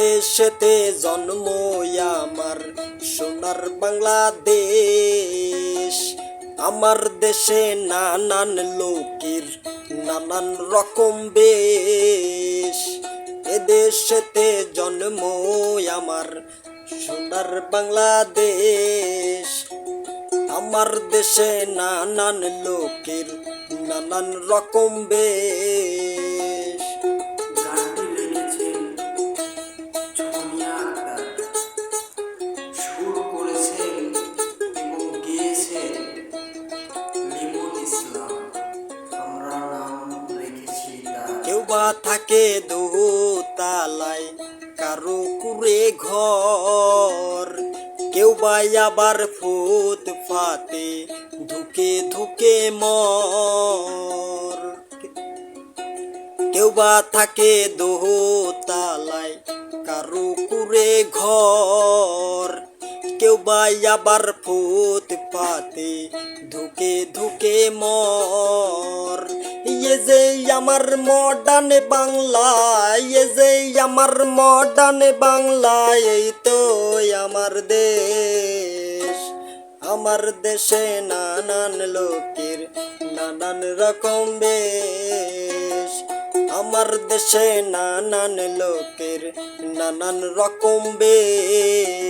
এদেশেতে জন্ম আমার, সোনার বাংলাদেশ। আমার দেশে নানান লোকের নানান রকম বেশ। এদেশেতে জন্ম আমার, সোনার বাংলাদেশ। আমার দেশে নানান লোকের নানান রকম বেশ। তার কেউ বা থাকে দোতালায়, কারও কুড়ে ঘর। কেউ বা আবার ফুট ফাতে ধুকে ধুকে মর। কেউ বা থাকে দোতালায়, কারও কুড়ে ঘর। কেউ বা আবার ফুট পাতে ধুকে ধুকে মর। ইয়ে যে আমার মডার্ন বাংলা ইয়ে যে আমার মডার্ন বাংলা, এই তো আমার দেশ। আমার দেশে নানান লোকের নানান রকম বেশ। আমার দেশে নানান লোকের নানান রকম বেশ।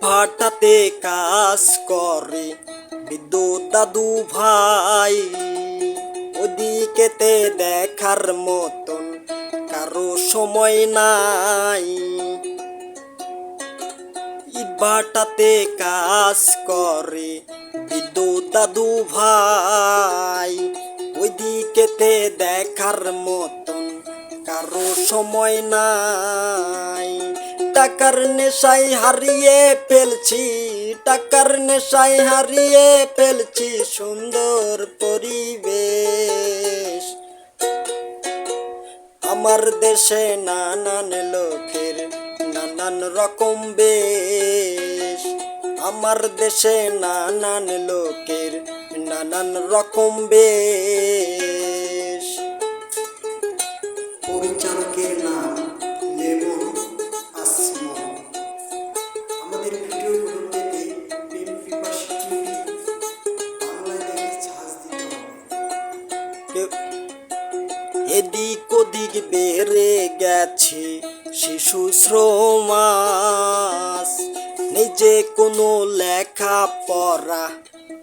ইটভাটাতে কাজ করে। বিদ্যুৎ দাদু ভাই, ওদিকেতে দেখার মতন কারও সময় নাই। ইটভাটাতে কাজ করে বিদ্যুৎ দাদু ভাই ওইদিকেতে দেখার মতন কারও সময় নাই। টাকার নেশাই হারিয়ে ফেলছি, টাকার নেশাই হারিয়ে ফেলছি সুন্দর পরিবেশ। আমার দেশে নানান লোকের নানান রকম বেশ। আমার দেশে নানান লোকের নানান রকম বেশ। এদিক ওদিক বেড়ে গেছে শিশু শ্রমাস। নিজে কোনো লেখা পড়া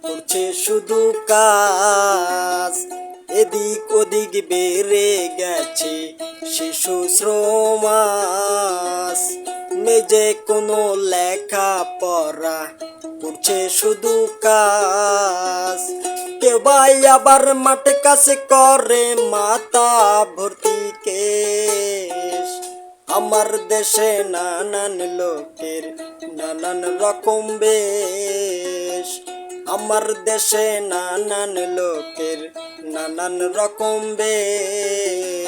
করছে শুধু কাজ। এদিক ওদিক বেড়ে গেছে শিশু শ্রমাস। নিজে কোনো লেখা পড়া করছে শুধু কাজ। ভাই আবার মাঠে কাছে করে মাতা ভর্তি কেশ আমার দেশে নানান লোকের নানান রকম বেশ। আমার দেশে নানান লোকের নানান রকম বেশ।